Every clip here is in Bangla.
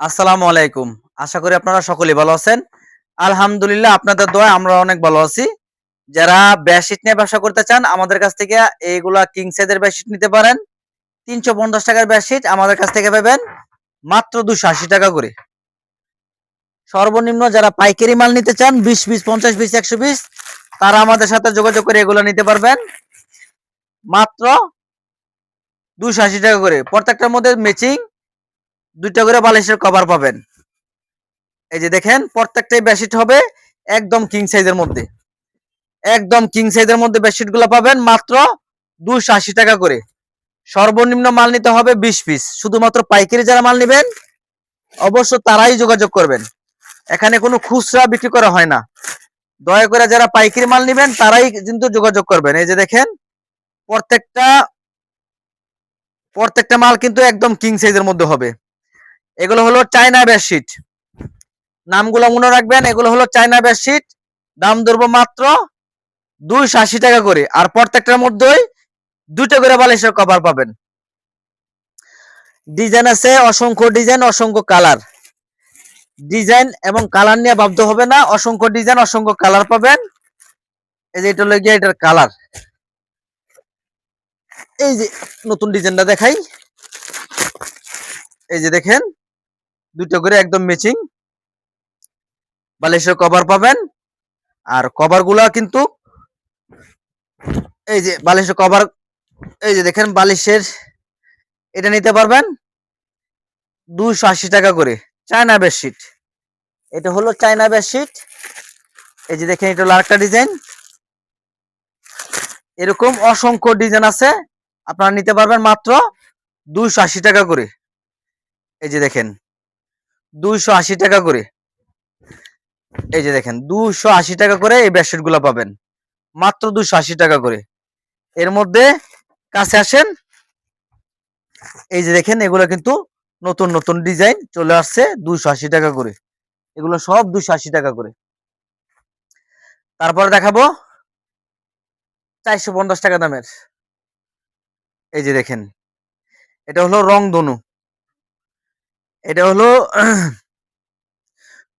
আসসালামু আলাইকুম। আশা করি আপনারা সকলেই ভালো আছেন। আলহামদুলিল্লাহ আপনাদের দোয়া আমরা অনেক ভালো আছি। যারা বেডশিট নিয়ে ব্যবসা করতে চান, আমাদের কাছ থেকে এইগুলা কিং সাইজের বেডশিট নিতে পারেন। তিনশো পঞ্চাশ টাকার বেডশিট আমাদের কাছ থেকে পাবেন মাত্র দুশো আশি টাকা করে। সর্বনিম্ন যারা পাইকারি মাল নিতে চান, বিশ বিশ পঞ্চাশ বিশ একশো বিশ তারা আমাদের সাথে যোগাযোগ করে এগুলো নিতে পারবেন। মাত্র দুশো আশি টাকা করে। প্রত্যেকটার মধ্যে ম্যাচিং দুইটা করে বালিশের কভার পাবেন। এই যে দেখেন, প্রত্যেকটাই বেডশিট হবে একদম কিং সাইজের মধ্যে। একদম কিং সাইজের মধ্যে বেডশিটগুলো পাবেন মাত্র দুশো আশি টাকা করে। সর্বনিম্ন মাল নিতে হবে বিশ পিস। শুধুমাত্র পাইকারি যারা মাল নেবেন, অবশ্য তারাই যোগাযোগ করবেন। এখানে কোনো খুচরা বিক্রি করা হয় না। দয়া করে যারা পাইকারি মাল নেবেন, তারাই কিন্তু যোগাযোগ করবেন। এই যে দেখেন, প্রত্যেকটা প্রত্যেকটা মাল কিন্তু একদম কিং সাইজের মধ্যে হবে। এগুলো হলো চায়না বেডশিট। নামগুলো মনে রাখবেন, এগুলো হলো চায়না বেডশিট। দাম ধরবো মাত্র দুইশো আশি টাকা করে। আর প্রত্যেকটার মধ্যেই দুটো করে বালিশের কভার পাবেন। ডিজাইন আছে অসংখ্য ডিজাইন অসংখ্য কালার ডিজাইন এবং কালার নিয়ে ভাবতে হবে না, অসংখ্য ডিজাইন অসংখ্য কালার পাবেন। এই যে এটা হলো গিয়ে এটার কালার এই যে নতুন ডিজাইনটা দেখাই। এই যে দেখেন দুটো করে একদম ম্যাচিং বালিশের কভার পাবেন। আর কভারগুলা কিন্তু এই যে বালিশের কভার এই যে দেখেন বালিশের, এটা নিতে পারবেন দুশো আশি টাকা করে। চায়না বেডশিট এটা হলো চায়না বেডশিট এই যে দেখেন, এটা হলো আরেকটা ডিজাইন এরকম অসংখ্য ডিজাইন আছে। আপনারা নিতে পারবেন মাত্র দুইশো আশি টাকা করে। এই যে দেখেন। দুইশো আশি টাকা করে। এই যে দেখেন দুশো আশি টাকা করে এই বেডশিটগুলো পাবেন। মাত্র দুশো আশি টাকা করে। এর মধ্যে কাছে আসেন। এই যে দেখেন, এগুলো কিন্তু নতুন নতুন ডিজাইন চলে আসছে দুশো আশি টাকা করে। এগুলো সব দুশো আশি টাকা করে। তারপরে দেখাবো চারশো পঞ্চাশ টাকা দামের। এই যে দেখেন, এটা হলো রং ধনু এটা হলো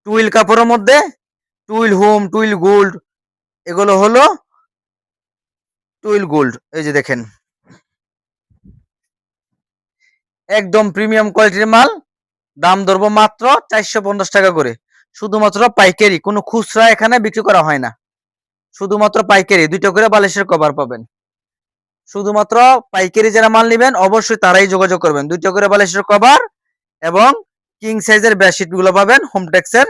টুইল কাপড়ের মধ্যে, টুইল হোম, টুইল গোল্ড, এগুলো হলো টুইল গোল্ড। এই যে দেখেন। একদম প্রিমিয়াম কোয়ালিটির মাল, দাম ধরবো মাত্র চারশো পঞ্চাশ টাকা করে। শুধুমাত্র পাইকারি, কোনো খুচরা এখানে বিক্রি করা হয় না। শুধুমাত্র পাইকারি, দুইটা করে বালিশের কভার পাবেন। শুধুমাত্র পাইকারি যারা মাল নেবেন, অবশ্যই তারাই যোগাযোগ করবেন। দুইটা করে বালিশের কভার এবং কিং সাইজের বেডশিটগুলো পাবেন হোমটেক্সের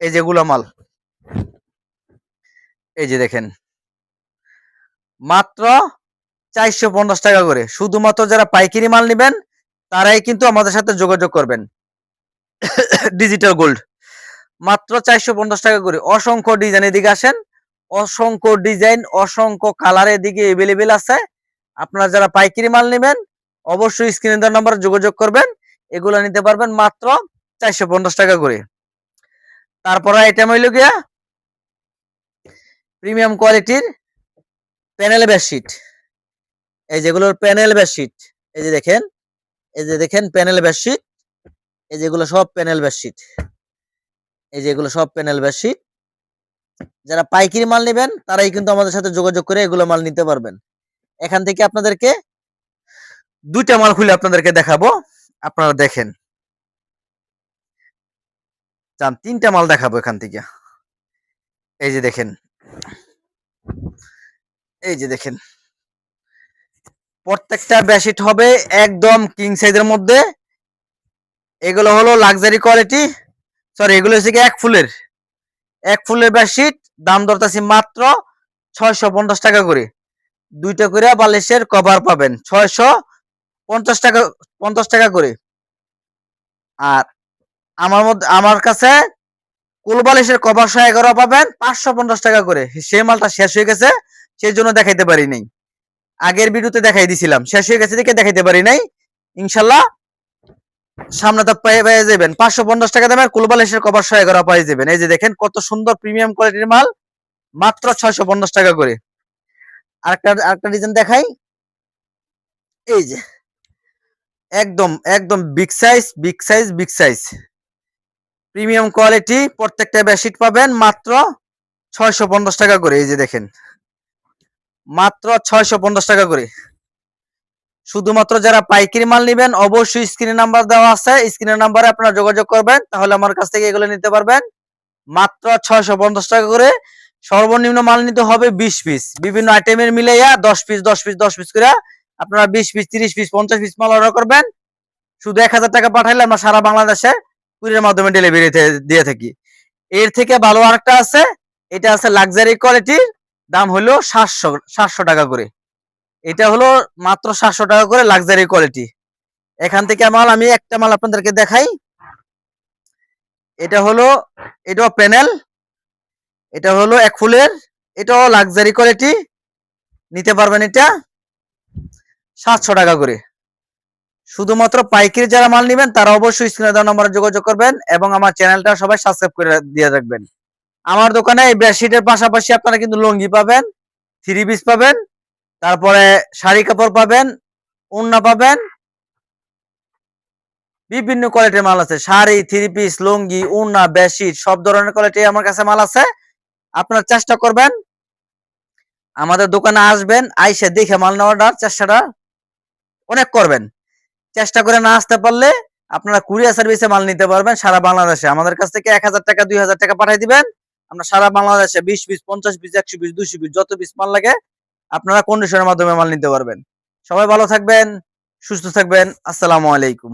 এই যেগুলো মাল। এই যে দেখেন। মাত্র চারশো পঞ্চাশ টাকা করে। শুধুমাত্র যারা পাইকারি মাল নেবেন, তারাই কিন্তু আমাদের সাথে যোগাযোগ করবেন। ডিজিটাল গোল্ড মাত্র চারশো পঞ্চাশ টাকা করে। অসংখ্য ডিজাইন এদিকে আসেন। অসংখ্য ডিজাইন অসংখ্য কালার এদিকে এভেলেবেল আছে। আপনারা যারা পাইকারি মাল নেবেন, অবশ্যই স্ক্রিনে দেওয়ার নাম্বার যোগাযোগ করবেন। এগুলো নিতে পারবেন মাত্র চারশো পঞ্চাশ টাকা করে। তারপর আইটেম হইল গিয়া প্রিমিয়াম কোয়ালিটির প্যানেল বেডশিট এই যেগুলোর প্যানেল বেডশিট এই যে দেখেন, এই যে দেখেন প্যানেল বেডশিট এই যেগুলো সব প্যানেল বেডশিট এই যেগুলো সব প্যানেল বেডশিট যারা পাইকারি মাল নেবেন, তারাই কিন্তু আমাদের সাথে যোগাযোগ করে এগুলো মাল নিতে পারবেন। এখান থেকে আপনাদেরকে দুইটা মাল খুলে আপনাদেরকে দেখাবো। আপনারা দেখেন। চান তিনটা মাল দেখাবো এখান থেকে। এই যে দেখেন। এই যে দেখেন। প্রত্যেকটা বেডশিট হবে একদম কিং সাইজের মধ্যে। এগুলো হলো লাক্সারি কোয়ালিটি সরি এগুলো হচ্ছে এক ফুলের। এক ফুলের বেডশিট, দাম দরতাছি মাত্র ছয়শো পঞ্চাশ টাকা করে। দুইটা করে বালিশের কভার পাবেন। ছয়শো পঞ্চাশ টাকা পঞ্চাশ টাকা করে। আর আমার মধ্যে, আমার কাছে কুলবালিশের কভার সহ এগারো পাবেন, পাঁচশো পঞ্চাশ টাকা করে। সেই মালটা শেষ হয়ে গেছে, সেই জন্য দেখাইতে পারি নাই। আগের ভিডিওতে দেখাই দিছিলাম, শেষ হয়ে গেছে দেখে দেখাইতে পারি নাই। ইনশাল্লাহ সামনে তো পেয়ে যাবেন। পাঁচশো পঞ্চাশ টাকা দামের কুলবালিশের কভার সহ এগারো পেয়ে যাবেন। এই যে দেখেন, কত সুন্দর প্রিমিয়াম কোয়ালিটির মাল, মাত্র ছয়শো পঞ্চাশ টাকা করে। আরেকটা আরেকটা ডিজাইন দেখাই। এই যে একদম একদম big size big size big size premium quality প্রত্যেকটা বেডশিট পাবেন মাত্র ছয়শো পঞ্চাশ টাকা করে, এই যে দেখেন। মাত্র ছয়শো পঞ্চাশ টাকা করে। শুধুমাত্র যারা পাইকারি মাল নেবেন, অবশ্যই স্ক্রিনে নাম্বার দেওয়া আছে। স্ক্রিনের নাম্বারে আপনারা যোগাযোগ করবেন, তাহলে আমার কাছ থেকে এগুলো নিতে পারবেন। মাত্র ছয়শো পঞ্চাশ টাকা করে। সর্বনিম্ন মাল নিতে হবে বিশ পিস বিভিন্ন আইটেমের মিলাইয়া দশ পিস দশ পিস দশ পিস করে আপনারা বিশ পিস, তিরিশ পিস, পঞ্চাশ পিস মাল অর্ডার করবেন। শুধু এক হাজার টাকা পাঠাইলে আমরা সারা বাংলাদেশে কুরিয়ার মাধ্যমে ডেলিভারি দিয়ে থাকি। এর থেকে ভালো আরেকটা আছে, এটা আছে লাক্সারি কোয়ালিটির দাম হলো সাতশো সাতশো টাকা করে। এটা হলো মাত্র সাতশো টাকা করে লাক্সারি কোয়ালিটি এখান থেকে মাল আমি একটা মাল আপনাদেরকে দেখাই। এটা হলো, এটাও প্যানেল এটা হলো এক ফুলের, এটাও লাক্সারি কোয়ালিটি নিতে পারবেন এটা। সাতশো টাকা করে। শুধুমাত্র পাইকারি যারা মাল নেবেন, তারা অবশ্যই স্ক্রিনে দেওয়া নম্বরে যোগাযোগ করবেন এবং আমার চ্যানেলটা সবাই সাবস্ক্রাইব করে দিয়ে রাখবেন। আমার দোকানে এই বেডশিটের পাশাপাশি আপনারা কিন্তু লুঙ্গি পাবেন থ্রি পিস পাবেন, তারপরে শাড়ি কাপড় পাবেন ওড়না পাবেন, বিভিন্ন কোয়ালিটির মাল আছে। শাড়ি থ্রি পিস লুঙ্গি ওড়না বেডশিট সব ধরনের কোয়ালিটি আমার কাছে মাল আছে। আপনারা চেষ্টা করবেন, আমাদের দোকানে আসবেন, আইসে দেখে মাল নেওয়ার চেষ্টাটা অনেক করবেন। চেষ্টা করে না আসতে পারলে আপনারা কুরিয়ার সার্ভিসে মাল নিতে পারবেন সারা বাংলাদেশে। আমাদের কাছ থেকে এক হাজার টাকা, দুই হাজার টাকা পাঠিয়ে দিবেন। আমরা সারা বাংলাদেশে বিশ পিস, পঞ্চাশ পিস, একশো পিস, দুশো পিস, যত পিস মাল লাগে আপনারা কন্ডিশনের মাধ্যমে মাল নিতে পারবেন। সবাই ভালো থাকবেন, সুস্থ থাকবেন। আসসালামু আলাইকুম।